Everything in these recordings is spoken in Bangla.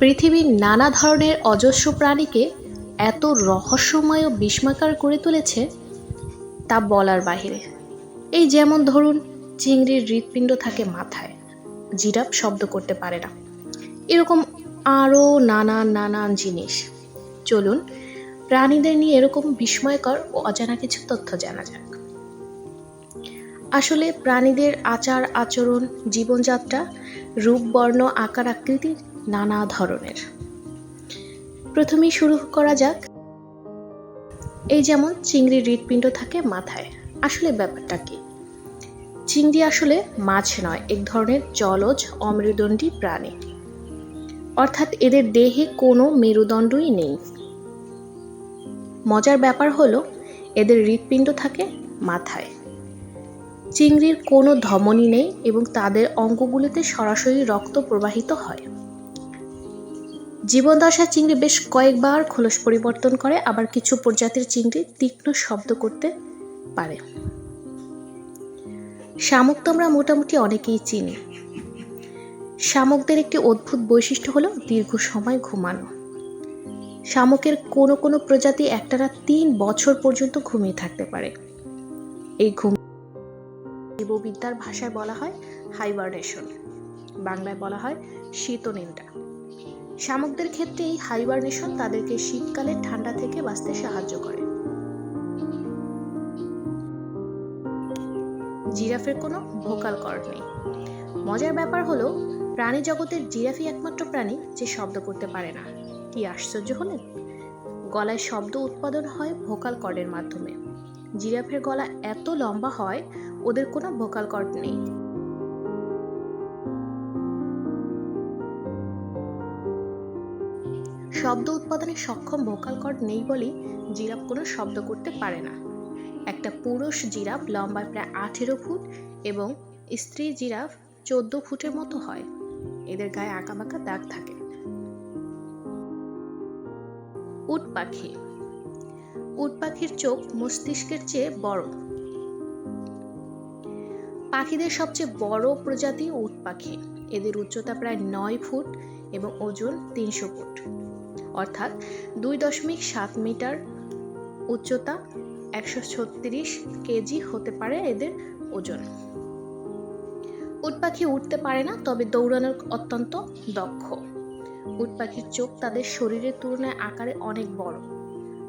পৃথিবীর নানা ধরনের অজস্র প্রাণীকে এত রহস্যময় ও বিস্ময়কর করে তুলেছে তা বলার বাহিরে। এই যেমন ধরুন, চিংড়ির হৃৎপিণ্ড থাকে মাথায়, জিরাফ শব্দ করতে পারে না। এরকম আরও নানান নানান জিনিস। চলুন, প্রাণীদের নিয়ে এরকম বিস্ময়কর ও অজানা কিছু তথ্য জানা যাক। আসলে প্রাণীদের আচার আচরণ জীবনযাত্রা, রূপ, বর্ণ, আকার আকৃতি নানা ধরনের। প্রথমেই শুরু করা যাক। এই যেমন চিংড়ির হৃৎপিণ্ড থাকে মাথায়, আসলে ব্যাপারটা কি? চিংড়ি আসলে মাছ নয়, এক ধরনের জলজ অমেরুদণ্ডী প্রাণী। অর্থাৎ এদের দেহে কোনো মেরুদণ্ডই নেই। মজার ব্যাপার হলো, এদের হৃৎপিণ্ড থাকে মাথায়। চিংড়ির কোনো ধমনী নেই এবং তাদের অঙ্গগুলিতে সরাসরি রক্ত প্রবাহিত হয়। জীবনদশায় চিংড়ি বেশ কয়েকবার খোলস পরিবর্তন করে, আবার কিছু প্রজাতির চিংড়ি তীক্ষ্ণ শব্দ করতে পারে। শামুক তো আমরা মোটামুটি অনেকেই চিনি। শামুকদের একটি অদ্ভুত বৈশিষ্ট্য হলো দীর্ঘ সময় ঘুমানো। শামুকের কোনো কোনো প্রজাতি একটানা তিন বছর পর্যন্ত ঘুমিয়ে থাকতে পারে। এই ঘুম জীববিদ্যার ভাষায় বলা হয় হাইবারনেশন। বাংলায় বলা হয় শীতনিন্দা শামুকদের ক্ষেত্রে এই হাইবারনেশন তাদেরকে শীতকালে ঠান্ডা থেকে বাঁচতে সাহায্য করে। জিরাফের কোনো ভোকাল কর্ড নেই। মজার ব্যাপার হলো, প্রাণী জগতের জিরাফই একমাত্র প্রাণী যে শব্দ করতে পারে না। কি আশ্চর্য হলেন? গলায় শব্দ উৎপাদন হয় ভোকাল কর্ডের মাধ্যমে। জিরাফের গলা এত লম্বা হয়, ওদের কোনো ভোকাল কর্ড নেই। শব্দ উৎপাদনে সক্ষম ভোকাল কর্ড নেই বলেই জিরাফ কোনো শব্দ করতে পারে না। একটা পুরুষ জিরাফ লম্বায় প্রায় আঠেরো ফুট এবং স্ত্রী জিরাফ চোদ্দ ফুটের মতো হয়। এদের গায়ে আঁকাবাঁকা দাগ থাকে। উট পাখি। উট পাখির চোখ মস্তিষ্কের চেয়ে বড়। পাখিদের সবচেয়ে বড় প্রজাতি উট পাখি। এদের উচ্চতা প্রায় নয় ফুট এবং ওজন তিনশো ফুট। অর্থাৎ দুই দশমিক সাত মিটার উচ্চতা একশো ছত্রিশ কেজি হতে পারে এদের ওজন। উট পাখি উঠতে পারে না, তবে দৌড়ানোর অত্যন্ত দক্ষ। উট পাখির চোখ তাদের শরীরের তুলনায় আকারে অনেক বড়।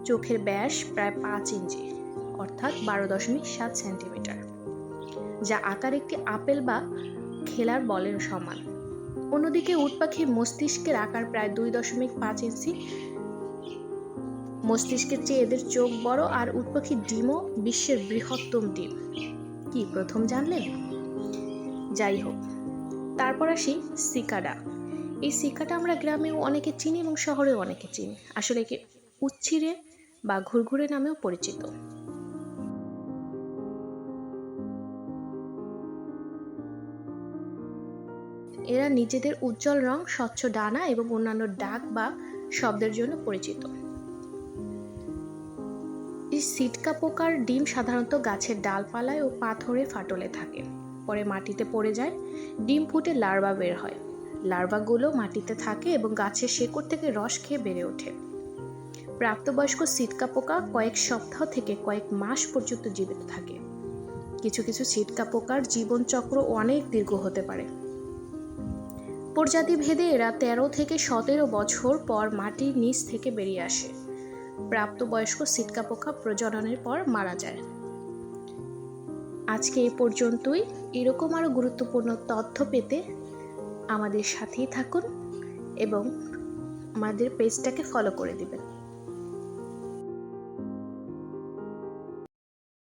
চোখের ব্যাস প্রায় পাঁচ ইঞ্চি, অর্থাৎ বারো দশমিক সাত সেন্টিমিটার, যা আকার একটি আপেল বা খেলার বলের সমান। অন্যদিকে উট পাখির মস্তিষ্কের আকার প্রায় দুই দশমিক পাঁচ ইঞ্চি। মস্তিষ্কের চেয়ে এদের চোখ বড় আর উট পাখির ডিমও বিশ্বের বৃহত্তম ডিম। কি প্রথম জানলেন? যাই হোক, তারপর আসি সিকাডা। এই সিকাটা আমরা গ্রামেও অনেকে চিনি এবং শহরেও অনেকে চিনি। আসলে একে উচ্ছিরে বা ঘুরঘুরে নামেও পরিচিত। এরা নিজেদের উজ্জ্বল রং, স্বচ্ছ ডানা এবং অন্যান্য ডাক বা শব্দের জন্য পরিচিত। এই সিটকা পোকার ডিম সাধারণত গাছের ডালপালায় ও পাথরে ফাটলে থাকে। পরে মাটিতে পড়ে যায়, ডিম ফুটে লার্ভা বের হয়। লার্ভাগুলো মাটিতে থাকে এবং গাছের শেকড় থেকে রস খেয়ে বেড়ে ওঠে। প্রাপ্তবয়স্ক সিটকা পোকা কয়েক সপ্তাহ থেকে কয়েক মাস পর্যন্ত জীবিত থাকে। কিছু কিছু সিটকা পোকার জীবনচক্র অনেক দীর্ঘ হতে পারে। প্রজাতি ভেদে এরা তেরো থেকে সতেরো বছর পর মাটির নিচ থেকে বেরিয়ে আসে। প্রাপ্তবয়স্ক সিটকা পোকা প্রজননের পর মারা যায়। আজকে এ পর্যন্তই। এরকম আরও গুরুত্বপূর্ণ তথ্য পেতে আমাদের সাথেই থাকুন এবং আমাদের পেজটাকে ফলো করে দিবেন।